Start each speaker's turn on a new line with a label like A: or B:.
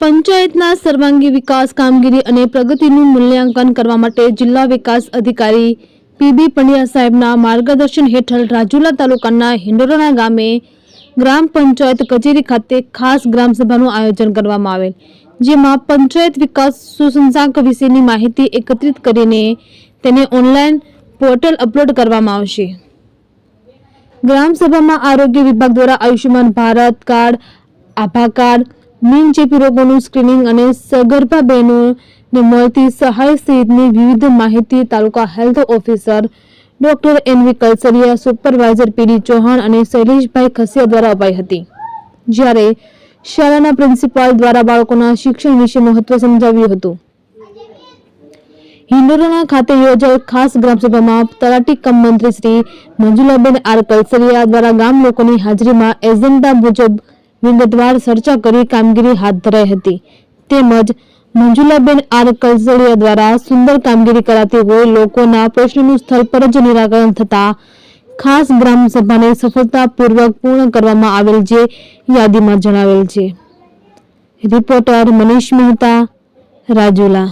A: પંચાયતના સર્વાંગી વિકાસ કામગીરી અને પ્રગતિનું મૂલ્યાંકન કરવા માટે જિલ્લા વિકાસ અધિકારી પીબી પંડ્યા સાહેબના માર્ગદર્શન હેઠળ રાજુલા તાલુકાના હિંડોરાના ગામે ગ્રામ પંચાયત કચેરી ખાતે ખાસ ગ્રામસભાનું આયોજન કરવામાં આવેલ, જેમાં પંચાયત વિકાસ સુસંસાક વિશેની માહિતી એકત્રિત કરીને તેને ઓનલાઈન પોર્ટલ અપલોડ કરવામાં આવશે. ગ્રામસભામાં આરોગ્ય વિભાગ દ્વારા આયુષ્યમાન ભારત કાર્ડ, આભા કાર્ડ બિનચેપી રોગોનું સ્ક્રીનિંગ અને સગર્ભા બહેનોને મળતી સહાય સહિતની વિવિધ માહિતી taluka health officer doctor NV Kalsariya supervisor PD Chauhan અને શૈલેષભાઈ ખસિયા દ્વારા અપાઈ હતી. જ્યારે શાળાના પ્રિન્સિપાલ દ્વારા બાળકોના શિક્ષણ વિશે મહત્વ સમજાવ્યું હતું. હિંડોરાના ખાતે યોજાયેલ ખાસ ગ્રામસભામાં તલાટી કમ મંત્રી શ્રી મંજુલાબેન આર કલસરિયા દ્વારા ગામ લોકોની હાજરીમાં એજન્ડા મુજબ વિગતવાર ચર્ચા કરી કામગીરી હાથ ધરાઈ હતી. તેમજ મંજુલાબેન આર કલસડિયા દ્વારા સુંદર કામગીરી કરાતી હોય લોકોના પ્રશ્નનું સ્થળ પર જ નિરાકરણ થતા ખાસ ગ્રામસભાને સફળતાપૂર્વક પૂર્ણ કરવામાં આવેલ જે યાદીમાં જણાવેલ છે. રિપોર્ટર મનીષ મહેતા, રાજુલા.